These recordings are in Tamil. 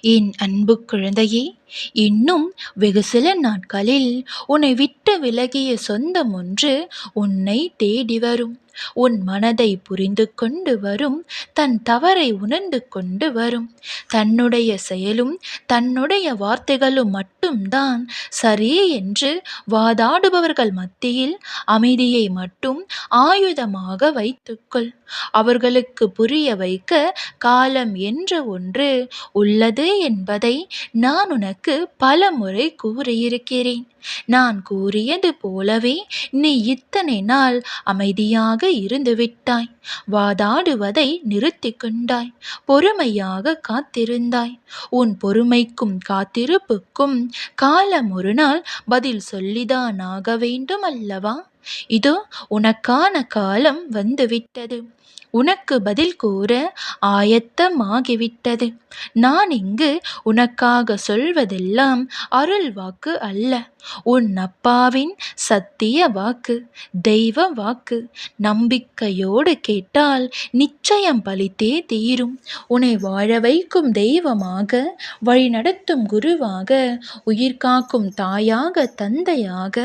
என் அன்பு குழந்தையே இன்னும் வெகு சில நாட்களில் உன்னை விட்டு விலகிய சொந்தம் ஒன்று உன்னை தேடி வரும். உன் மனதை புரிந்து கொண்டு வரும் தன் தவறை உணர்ந்து கொண்டு வரும். தன்னுடைய செயலும் தன்னுடைய வார்த்தைகளும் மட்டும்தான் சரி என்று வாதாடுபவர்கள் மத்தியில் அமைதியை மட்டும் ஆயுதமாக வைத்துக்கொள். அவர்களுக்கு புரிய வைக்க காலம் என்ற ஒன்று உள்ள உள்ளது என்பதை நான் உனக்கு பல முறை கூறியிருக்கிறேன். நான் கூறியது போலவே நீ இத்தனை நாள் அமைதியாக இருந்துவிட்டாய். வாதாடுவதை நிறுத்தி கொண்டாய். பொறுமையாக காத்திருந்தாய். உன் பொறுமைக்கும் காத்திருப்புக்கும் காலம் ஒரு நாள் பதில் சொல்லிதான் ஆக வேண்டும் அல்லவா இதோ உனக்கான காலம் வந்துவிட்டது. உனக்கு பதில் கூற ஆயத்தமாகிவிட்டது. நான் இங்கு உனக்காக சொல்வதெல்லாம் அருள் வாக்கு அல்ல. உன் அப்பாவின் சத்திய வாக்கு தெய்வ வாக்கு நம்பிக்கையோடு கேட்டால் நிச்சயம் பலித்தே தீரும். உன்னை வாழ வைக்கும் தெய்வமாக வழிநடத்தும் குருவாக உயிர் காக்கும் தாயாக தந்தையாக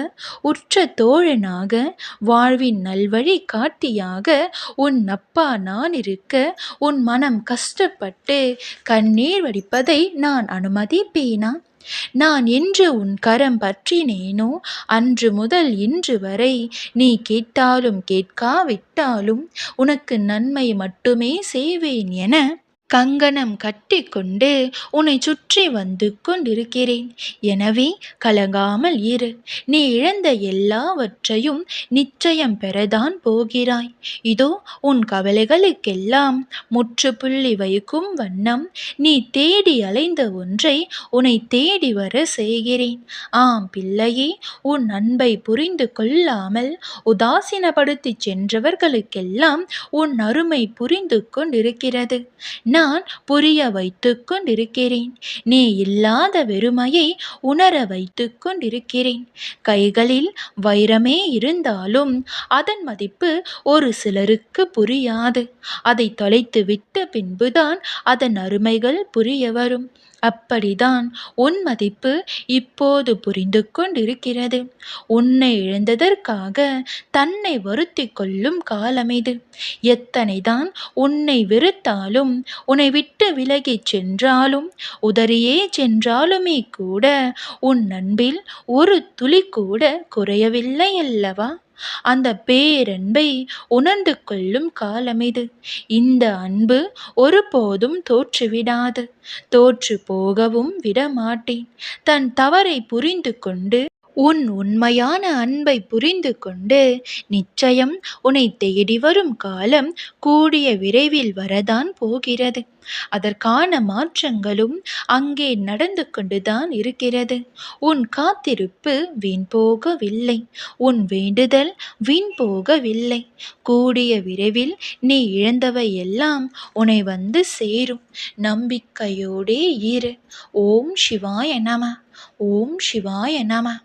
உற்ற தோழனாக வாழ்வின் நல்வழி காட்டியாக உன் அப்பா நான் இருக்க உன் மனம் கஷ்டப்பட்டு கண்ணீர் வடிப்பதை நான் அனுமதிப்பேனா? நான் என்று உன் கரம் பற்றினேனோ? அன்று முதல் இன்று வரை நீ கேட்டாலும் கேட்காவிட்டாலும் உனக்கு நன்மை மட்டுமே செய்வேன் என கங்கணம் கட்டிக்கொண்டு உன்னை சுற்றி வந்து கொண்டிருக்கிறேன். எனவே கலங்காமல் இரு. நீ இழந்த எல்லாவற்றையும் நிச்சயம் பெறதான் போகிறாய். இதோ உன் கவலைகளுக்கெல்லாம் முற்றுப்புள்ளி வைக்கும் வண்ணம் நீ தேடி அலைந்த ஒன்றை உன்னை தேடி வர செய்கிறேன். ஆம் பிள்ளையே உன் அன்பை புரிந்து கொள்ளாமல் உதாசீனப்படுத்தி சென்றவர்களுக்கெல்லாம் உன் அருமை புரிந்து கொண்டிருக்கிறது. நான் நான் புரிய வைத்து கொண்டிருக்கிறேன் நீ இல்லாத வெறுமையை உணர வைத்து கொண்டிருக்கிறேன் கைகளில் வைரமே இருந்தாலும் அதன் மதிப்பு ஒரு சிலருக்கு புரியாது. அதை தொலைத்து விட்ட பின்புதான் அதன் அருமைகள் புரிய வரும். அப்படிதான் உன் மதிப்பு இப்போது புரிந்து கொண்டிருக்கிறது. உன்னை இழந்ததற்காக தன்னை வருத்தி கொள்ளும் காலம் இது. எத்தனைதான் உன்னை வெறுத்தாலும் உன்னை விட்டு விலகிச் சென்றாலும் உதறியே சென்றாலுமே கூட உன் அன்பில் ஒரு துளி கூட குறையவில்லை அல்லவா? அந்த பேரன்பை உணர்ந்து கொள்ளும் காலம் இது. இந்த அன்பு ஒருபோதும் தோற்றுவிடாது. தோற்று போகவும் விடமாட்டேன். தன் தவறை புரிந்து கொண்டு உன் உண்மையான அன்பை புரிந்து கொண்டு நிச்சயம் உன்னை தேடி வரும் காலம் கூடிய விரைவில் வரதான் போகிறது. அதற்கான மாற்றங்களும் அங்கே நடந்து கொண்டுதான் இருக்கிறது. உன் காத்திருப்பு வீண் போகவில்லை. உன் வேண்டுதல் வீண் போகவில்லை. கூடிய விரைவில் நீ இழந்தவை எல்லாம் உன்னை வந்து சேரும். நம்பிக்கையோடே இரு. ஓம் சிவாய நம. ஓம் சிவாய நம.